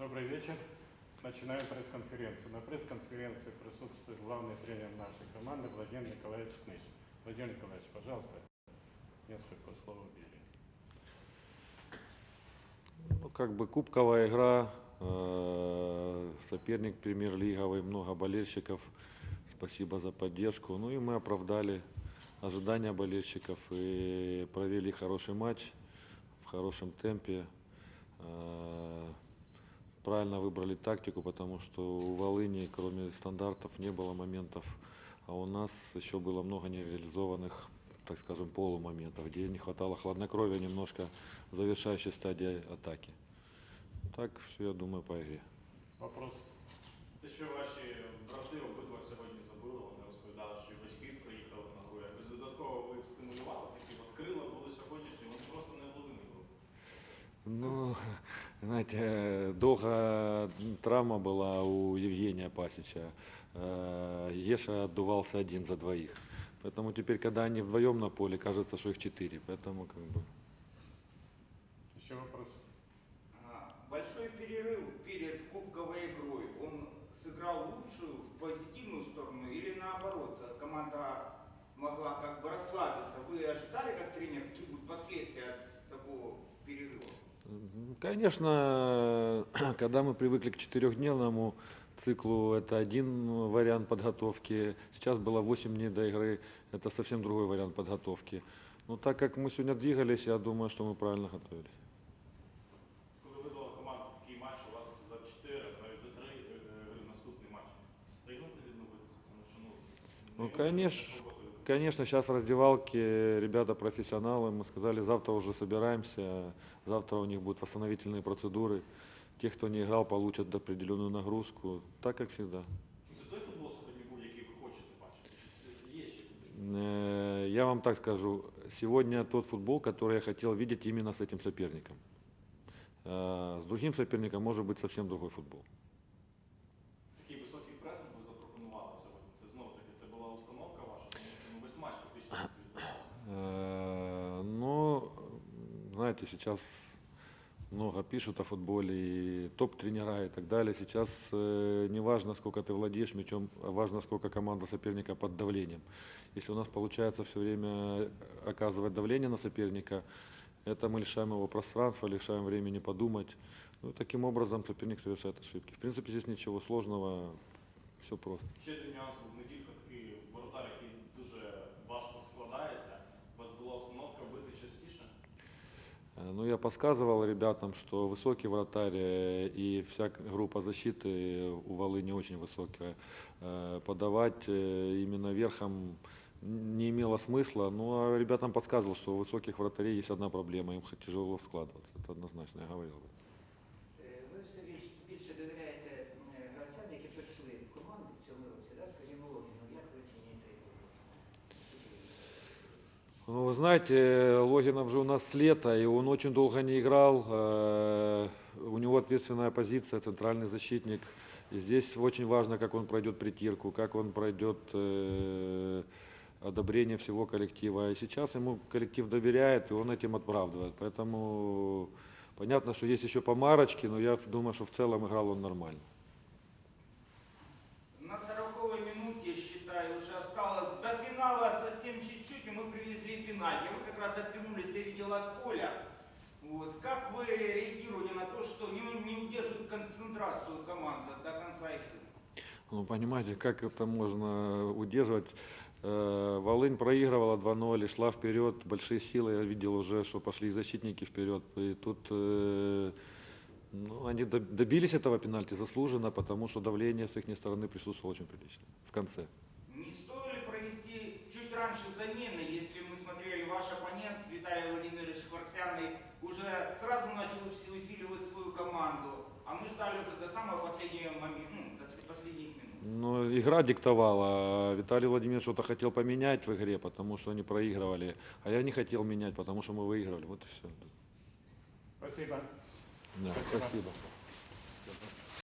Добрый вечер. Начинаем пресс-конференцию. На пресс-конференции присутствует главный тренер нашей команды Владимир Николаевич Кныш. Владимир Николаевич, пожалуйста, несколько слов о. Ну, как бы кубковая игра, э, соперник премьер-лиговый, много болельщиков. Спасибо за поддержку. Ну и мы оправдали ожидания болельщиков и провели хороший матч в хорошем темпе. Э, Правильно выбрали тактику, потому что у Волыни, кроме стандартов, не было моментов, а у нас еще было много нереализованных, так скажем, полумоментов, где не хватало хладнокровия немножко в завершающей стадии атаки. Так все, я думаю, по игре. Вопрос. Те, що ваші брати обидва сьогодні забили, вони розповідали, що і батьки приїхали на гру. Якось додатково ви знаете, долго травма была у Евгения Пасича. Э, Еша отдувался один за двоих. Поэтому теперь, когда они вдвоем на поле, кажется, что их четыре. Поэтому как бы Еще вопрос. А, Большой перерыв перед кубковой игрой, он сыграл лучшую в позитивную сторону или наоборот, команда могла как бы расслабиться? Вы ожидали как тренер, какие будут последствия от такого перерыва? Конечно, когда мы привыкли к четырехдневному циклу, это один вариант подготовки. Сейчас было 8 дней до игры, это совсем другой вариант подготовки. Но так как мы сегодня двигались, я думаю, что мы правильно готовились. Коли видала команда такий матч, у вас за 4, навіть за 3 наступний матч. Встигнете відновитися? Тому що ну, Ну, не- конечно. Конечно, сейчас в раздевалке ребята профессионалы. Мы сказали, завтра уже собираемся. Завтра у них будут восстановительные процедуры. Те, кто не играл, получат определенную нагрузку. Так, как всегда. Це той футбол сьогодні був, який ви хочете бачити? Чи це є ще? Э, Я вам так скажу. Сегодня тот футбол, который я хотел видеть именно с этим соперником. Э, С другим соперником может быть совсем другой футбол. Знаете, сейчас много пишут о футболе, и топ-тренера и так далее. Сейчас э, не важно, сколько ты владеешь мячом, а важно, сколько команда соперника под давлением. Если у нас получается все время оказывать давление на соперника, это мы лишаем его пространства, лишаем времени подумать. Ну, таким образом соперник совершает ошибки. В принципе, здесь ничего сложного, все просто. Ще один нюанс Ну, я подсказывал ребятам, что высокий вратарь э, и вся группа защиты у Волыни очень высокая. Э, Подавать э, именно верхом не имело смысла. Ну, а ребятам подсказывал, что у высоких вратарей есть одна проблема, им тяжело складываться. Это однозначно, я говорил. Ну, вы знаете, Логинов же у нас с лета, и он очень долго не играл. Э, У него ответственная позиция, центральный защитник. И здесь очень важно, как он пройдет притирку, как он пройдет э, одобрение всего коллектива. И сейчас ему коллектив доверяет, и он этим оправдывает. Поэтому понятно, что есть еще помарочки, но я думаю, что в целом играл он нормально. На 40 минуте, считаю, уже осталось до финала совсем чуть-чуть, и мы пенальти. Вы как раз отвернулись дела от поля. Вот. Как вы реагируете на то, что не, не удерживает концентрацию команда до конца игры? Ну, понимаете, как это можно удерживать? Э, Волынь проигрывала 2-0 и шла вперед, большие силы. Я видел уже, что пошли защитники вперед. И тут э, ну, они доб- добились этого пенальти заслуженно, потому что давление с их стороны присутствовало очень прилично в конце. Раньше замены, если мы смотрели ваш оппонент Виталий Владимирович Кварксяный уже сразу начал уси- усиливать свою команду, а мы ждали уже до самого последнего момента, ну, до последних минут. Но игра диктовала. а Виталий Владимирович что-то хотел поменять в игре, потому что они проигрывали. А я не хотел менять, потому что мы выигрывали. Вот и все. Спасибо. Да, Спасибо. спасибо.